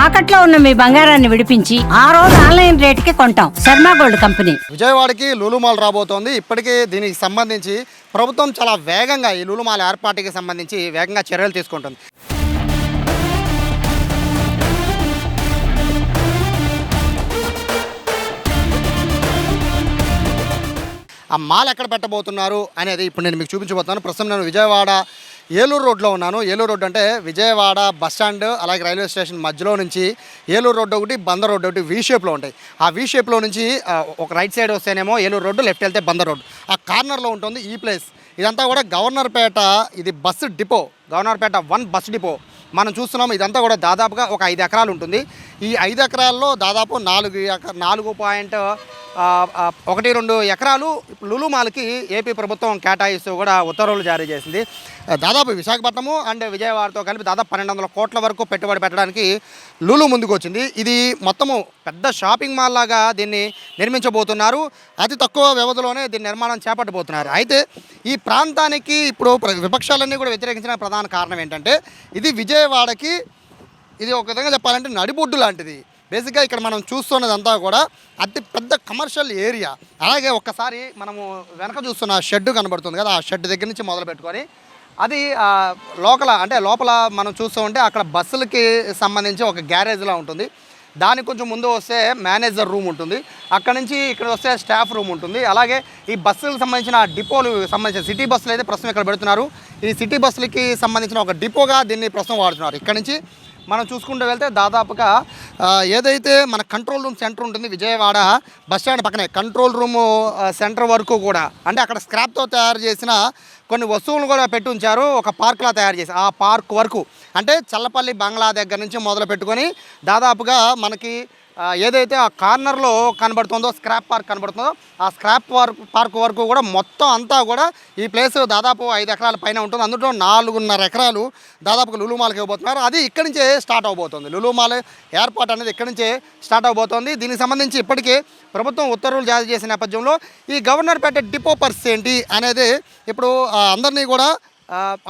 తాకట్లో ఉన్న మీ బంగారాన్ని విడిపించి ఆ రోజు ఆన్లైన్ రేటుకి కొంటాం. Sharma gold company. విజయవాడకి లూలుమాల్ రాబోతోంది. ఇప్పటికే దీనికి సంబంధించి ప్రభుత్వం చాలా వేగంగా ఈ లూలుమాల్ ఏర్పాటుకి సంబంధించి వేగంగా చర్యలు తీసుకుంటుంది. ఆ మాల్ ఎక్కడ పెట్టబోతున్నారు అనేది ఇప్పుడు నేను మీకు చూపించబోతున్నాను. ప్రస్తుతం నేను విజయవాడ ఏలూరు రోడ్లో ఉన్నాను. ఏలూరు రోడ్డు అంటే విజయవాడ బస్ స్టాండ్ అలాగే రైల్వే స్టేషన్ మధ్యలో నుంచి ఏలూరు రోడ్డు ఒకటి బందర్ రోడ్డు ఒకటి వీ షేప్లో ఉంటాయి. ఆ వీ షేప్లో నుంచి ఒక రైట్ సైడ్ వస్తేనేమో ఏలూరు రోడ్డు లెఫ్ట్ వెళ్తే బందర్ రోడ్డు. ఆ కార్నర్లో ఉంటుంది ఈ ప్లేస్. ఇదంతా కూడా గవర్నర్పేట ఇది bus depot. Governorpet one bus depot. మనం చూస్తున్నాం ఇదంతా కూడా దాదాపుగా ఒక ఐదు ఎకరాలు ఉంటుంది. ఈ ఐదు ఎకరాల్లో దాదాపు నాలుగు ఎక నాలుగు పాయింట్ ఒకటి రెండు ఎకరాలు లులు మాల్కి ఏపీ ప్రభుత్వం కేటాయిస్తూ కూడా ఉత్తర్వులు జారీ చేసింది. దాదాపు విశాఖపట్నము అండ్ విజయవాడతో కలిపి దాదాపు పన్నెండు వందల కోట్ల వరకు పెట్టుబడి పెట్టడానికి లులు ముందుకు వచ్చింది ఇది మొత్తము పెద్ద షాపింగ్ మాల్ లాగా దీన్ని నిర్మించబోతున్నారు. అతి తక్కువ వ్యవధిలోనే దీని నిర్మాణం చేపట్టబోతున్నారు. అయితే ఈ ప్రాంతానికి ఇప్పుడు ప్ర- విపక్షాలన్నీ కూడా వ్యతిరేకించిన ప్రధాన కారణం ఏంటంటే ఇది విజయవాడకి ఇది ఒక విధంగా చెప్పాలంటే నడిబొడ్డు లాంటిది. బేసిక్గా ఇక్కడ మనం చూస్తున్నదంతా కూడా అతి పెద్ద కమర్షియల్ ఏరియా. అలాగే ఒక్కసారి మనము వెనక చూస్తున్న షెడ్ కనబడుతుంది కదా ఆ షెడ్ దగ్గర నుంచి మొదలు పెట్టుకొని. అది లోపల అంటే లోపల మనం చూస్తూ ఉంటే అక్కడ బస్సులకి సంబంధించి ఒక గ్యారేజ్లా ఉంటుంది. దానికి కొంచెం ముందు వస్తే మేనేజర్ రూమ్ ఉంటుంది. అక్కడ నుంచి ఇక్కడ వస్తే స్టాఫ్ రూమ్ ఉంటుంది. అలాగే ఈ బస్సులకు సంబంధించిన డిపోలు సంబంధించిన సిటీ బస్సులు అయితే ప్రస్తుతం ఇక్కడ పెడుతున్నారు. ఈ సిటీ బస్సులకి సంబంధించిన ఒక డిపోగా దీన్ని ప్రస్తుతం వాడుతున్నారు. ఇక్కడ నుంచి మనం చూసుకుంటూ వెళ్తే దాదాపుగా ఏదైతే మన కంట్రోల్ రూమ్ సెంటర్ ఉంటుంది విజయవాడ బస్ స్టాండ్ పక్కనే కంట్రోల్ రూమ్ సెంటర్ వరకు కూడా. అంటే అక్కడ స్క్రాప్తో తయారు చేసిన కొన్ని వస్తువులు కూడా పెట్టి ఉంచారు ఒక పార్క్లా తయారు చేసి ఆ పార్క్ వరకు. అంటే చల్లపల్లి బంగ్లా దగ్గర నుంచి మొదలు పెట్టుకొని దాదాపుగా మనకి ఏదైతే ఆ కార్నర్లో కనబడుతుందో స్క్రాప్ పార్క్ కనబడుతుందో ఆ స్క్రాప్ పార్క్ పార్క్ వరకు కూడా మొత్తం అంతా కూడా ఈ ప్లేస్ దాదాపు ఐదు ఎకరాల పైన ఉంటుంది. అందులో నాలుగున్నర ఎకరాలు దాదాపుగా లులుమాల్కి ఇవ్వబోతున్నారు అది ఇక్కడి నుంచే స్టార్ట్ అవబోతుంది. లులుమాల్ ఏర్పాటు అనేది ఇక్కడి నుంచే స్టార్ట్ అవబోతోంది. దీనికి సంబంధించి ఇప్పటికే ప్రభుత్వం ఉత్తర్వులు జారీ చేసిన నేపథ్యంలో ఈ గవర్నర్పేట డిపో పర్స్ ఏంటి అనేది ఇప్పుడు అందరినీ కూడా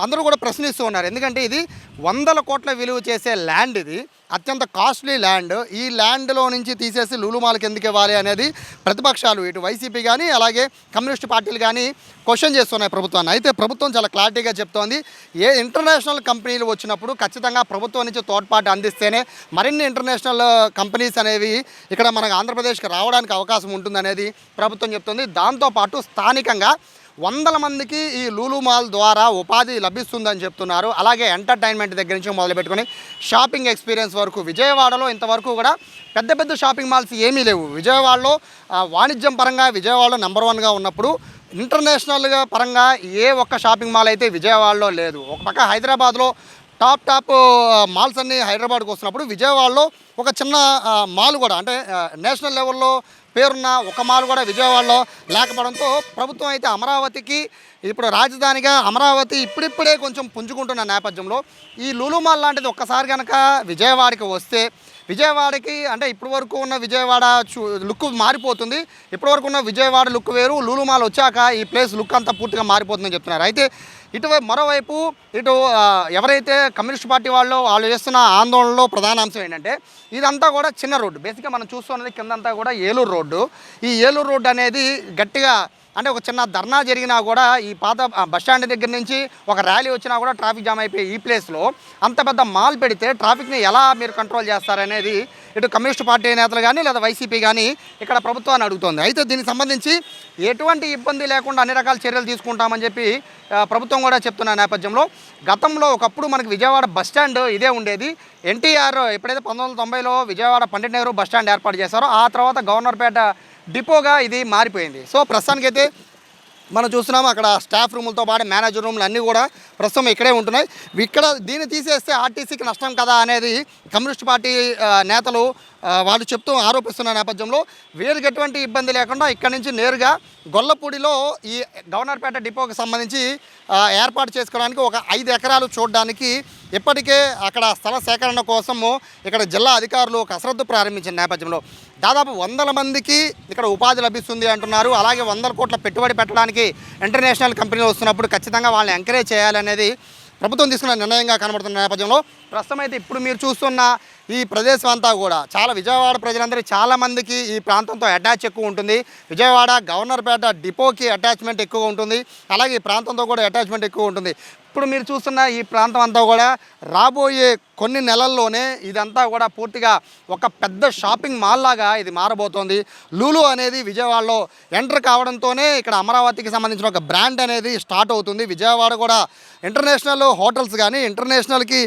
అందరూ కూడా ప్రశ్నిస్తూ ఉన్నారు. ఎందుకంటే ఇది వందల కోట్ల విలువ చేసే ల్యాండ్ ఇది. అత్యంత కాస్ట్లీ ల్యాండ్. ఈ ల్యాండ్లో నుంచి తీసేసి లూలుమాలకి ఎందుకు ఇవ్వాలి అనేది ప్రతిపక్షాలు ఇటు వైసీపీ కానీ అలాగే కమ్యూనిస్ట్ పార్టీలు కానీ క్వశ్చన్ చేస్తున్నాయి ప్రభుత్వాన్ని. అయితే ప్రభుత్వం చాలా క్లారిటీగా చెప్తోంది. ఏ ఇంటర్నేషనల్ కంపెనీలు వచ్చినప్పుడు ఖచ్చితంగా ప్రభుత్వం నుంచి తోడ్పాటు అందిస్తేనే మరిన్ని ఇంటర్నేషనల్ కంపెనీస్ అనేవి ఇక్కడ మనకు ఆంధ్రప్రదేశ్కి రావడానికి అవకాశం ఉంటుందనేది ప్రభుత్వం చెప్తుంది. దాంతోపాటు స్థానికంగా వందల మందికి ఈ లూలు మాల్ ద్వారా ఉపాధి లభిస్తుందని చెప్తున్నారు. అలాగే ఎంటర్టైన్మెంట్ దగ్గర నుంచి మొదలుపెట్టుకుని షాపింగ్ ఎక్స్పీరియన్స్ వరకు విజయవాడలో ఇంతవరకు కూడా పెద్ద పెద్ద షాపింగ్ మాల్స్ ఏమీ లేవు. విజయవాడలో వాణిజ్యం పరంగా విజయవాడలో నెంబర్ వన్గా ఉన్నప్పుడు ఇంటర్నేషనల్గా పరంగా ఏ ఒక్క షాపింగ్ మాల్ అయితే విజయవాడలో లేదు. ఒక పక్క హైదరాబాద్లో టాప్ టాప్ మాల్స్ అన్ని హైదరాబాద్కి వస్తున్నప్పుడు విజయవాడలో ఒక చిన్న మాల్ కూడా అంటే నేషనల్ లెవెల్లో పేరున్న ఒక మాల్ కూడా విజయవాడలో లేకపోవడంతో ప్రభుత్వం అయితే అమరావతికి ఇప్పుడు రాజధానిగా అమరావతి ఇప్పుడిప్పుడే కొంచెం పుంజుకుంటున్న నేపథ్యంలో ఈ లూలు మాల్ లాంటిది ఒక్కసారి కనుక విజయవాడకి వస్తే విజయవాడకి అంటే ఇప్పటి వరకు ఉన్న విజయవాడ చూ లుక్ మారిపోతుంది. ఇప్పటి వరకు ఉన్న విజయవాడ లుక్ వేరు. లూలుమాల్ వచ్చాక ఈ ప్లేస్ లుక్ అంతా పూర్తిగా మారిపోతుందని చెప్తున్నారు. అయితే ఇటువైపు మరోవైపు ఇటు ఎవరైతే కమ్యూనిస్ట్ పార్టీ వాళ్ళు వాళ్ళు చేస్తున్న ఆందోళనలో ప్రధాన అంశం ఏంటంటే ఇదంతా కూడా చిన్న రోడ్డు. బేసిక్గా మనం చూస్తున్నది కిందంతా కూడా ఏలూరు రోడ్డు. ఈ ఏలూరు రోడ్డు అనేది గట్టిగా అంటే ఒక చిన్న ధర్నా జరిగినా కూడా ఈ పాత బస్ స్టాండ్ దగ్గర నుంచి ఒక ర్యాలీ వచ్చినా కూడా ట్రాఫిక్ జామ్ అయిపోయి ఈ ప్లేస్లో అంత పెద్ద మాల్ పెడితే ట్రాఫిక్ని ఎలా మీరు కంట్రోల్ చేస్తారనేది ఇటు కమ్యూనిస్ట్ పార్టీ నేతలు కానీ లేదా వైసీపీ కానీ ఇక్కడ ప్రభుత్వాన్ని అడుగుతోంది. అయితే దీనికి సంబంధించి ఎటువంటి ఇబ్బంది లేకుండా అన్ని రకాల చర్యలు తీసుకుంటామని చెప్పి ప్రభుత్వం కూడా చెప్తున్న నేపథ్యంలో గతంలో ఒకప్పుడు మనకి విజయవాడ బస్ స్టాండ్ ఇదే ఉండేది. ఎన్టీఆర్ ఎప్పుడైతే పంతొమ్మిది వందల తొంభైలో విజయవాడ పండిట్ నెహ్రూ బస్ స్టాండ్ ఏర్పాటు చేశారో ఆ తర్వాత గవర్నర్పేట డిపోగా ఇది మారిపోయింది. సో ప్రస్తుతానికైతే మనం చూస్తున్నాము అక్కడ స్టాఫ్ రూములతో పాటు మేనేజర్ రూములు అన్నీ కూడా ప్రస్తుతం ఇక్కడే ఉంటున్నాయి. ఇక్కడ దీన్ని తీసేస్తే ఆర్టీసీకి నష్టం కదా అనేది కమ్యూనిస్ట్ పార్టీ నేతలు వాళ్ళు చెప్తూ ఆరోపిస్తున్న నేపథ్యంలో వీరికి ఎటువంటి ఇబ్బంది లేకుండా ఇక్కడ నుంచి నేరుగా గొల్లపూడిలో ఈ గవర్నర్పేట డిపోకి సంబంధించి ఏర్పాటు చేసుకోవడానికి ఒక ఐదు ఎకరాలు చూడడానికి ఇప్పటికే అక్కడ స్థల సేకరణ కోసము ఇక్కడ జిల్లా అధికారులు కసరత్తు ప్రారంభించిన నేపథ్యంలో దాదాపు వందల మందికి ఇక్కడ ఉపాధి లభిస్తుంది అంటున్నారు. అలాగే వందల కోట్ల పెట్టుబడి పెట్టడానికి ఇంటర్నేషనల్ కంపెనీలు వస్తున్నప్పుడు ఖచ్చితంగా వాళ్ళని ఎంకరేజ్ చేయాలనేది ప్రభుత్వం తీసుకున్న నిర్ణయంగా కనబడుతున్న నేపథ్యంలో ప్రస్తుతం అయితే ఇప్పుడు మీరు చూస్తున్న ఈ ప్రదేశం అంతా కూడా చాలా విజయవాడ ప్రజలందరికీ చాలా మందికి ఈ ప్రాంతంతో అటాచ్ ఎక్కువ ఉంటుంది. విజయవాడ గవర్నర్పేట డిపోకి అటాచ్మెంట్ ఎక్కువ ఉంటుంది. అలాగే ఈ ప్రాంతంతో కూడా అటాచ్మెంట్ ఎక్కువ ఉంటుంది. ఇప్పుడు మీరు చూస్తున్న ఈ ప్రాంతం అంతా కూడా రాబోయే కొన్ని నెలల్లోనే ఇదంతా కూడా పూర్తిగా ఒక పెద్ద షాపింగ్ మాల్ లాగా ఇది మారబోతోంది. లూలు అనేది విజయవాడలో ఎంటర్ కావడంతోనే ఇక్కడ అమరావతికి సంబంధించిన ఒక బ్రాండ్ అనేది స్టార్ట్ అవుతుంది. విజయవాడ కూడా ఇంటర్నేషనల్ హోటల్స్ కానీ ఇంటర్నేషనల్కి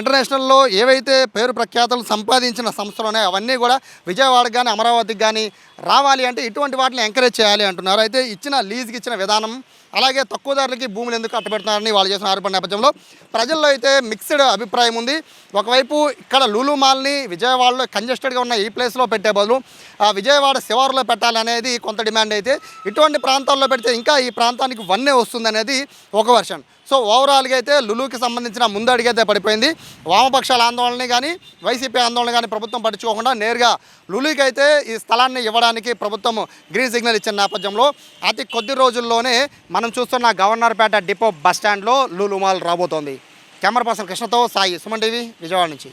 ఇంటర్నేషనల్లో ఏవైతే పేరు ప్రఖ్యాతలు సంపాదించిన సంస్థలు ఉన్నాయో అవన్నీ కూడా విజయవాడకి కానీ అమరావతికి కానీ రావాలి అంటే ఇటువంటి వాటిని ఎంకరేజ్ చేయాలి అంటున్నారు. అయితే ఇచ్చిన లీజ్కి ఇచ్చిన విధానం అలాగే తక్కువ ధరలకి భూములు ఎందుకు కట్టబెడుతున్నారని వాళ్ళు చేసిన ఆరోపణ నేపథ్యంలో ప్రజల్లో అయితే మిక్స్డ్ అభిప్రాయం ఉంది. ఒకవైపు ఇక్కడ లూలు మాల్ని విజయవాడలో కంజెస్టెడ్గా ఉన్న ఈ ప్లేస్లో పెట్టే బదులు ఆ విజయవాడ శివారులో పెట్టాలనేది కొంత డిమాండ్ అయితే ఇటువంటి ప్రాంతాల్లో పెడితే ఇంకా ఈ ప్రాంతానికి వన్నే వస్తుంది అనేది ఒక వర్షన్ సో ఓవరాల్గా అయితే లులుకి సంబంధించిన ముందడుగు అయితే పడిపోయింది. వామపక్షాల ఆందోళనని కానీ వైసీపీ ఆందోళన కానీ ప్రభుత్వం పట్టించుకోకుండా నేరుగా లులుకి అయితే ఈ స్థలాన్ని ఇవ్వడానికి ప్రభుత్వం గ్రీన్ సిగ్నల్ ఇచ్చిన నేపథ్యంలో అతి కొద్ది రోజుల్లోనే మనం చూస్తున్న గవర్నర్పేట డిపో బస్ స్టాండ్లో మాల్ రాబోతోంది. కెమెరా పర్సన్ కృష్ణతో సాయి సుమన్ టీవీ విజయవాడ నుంచి.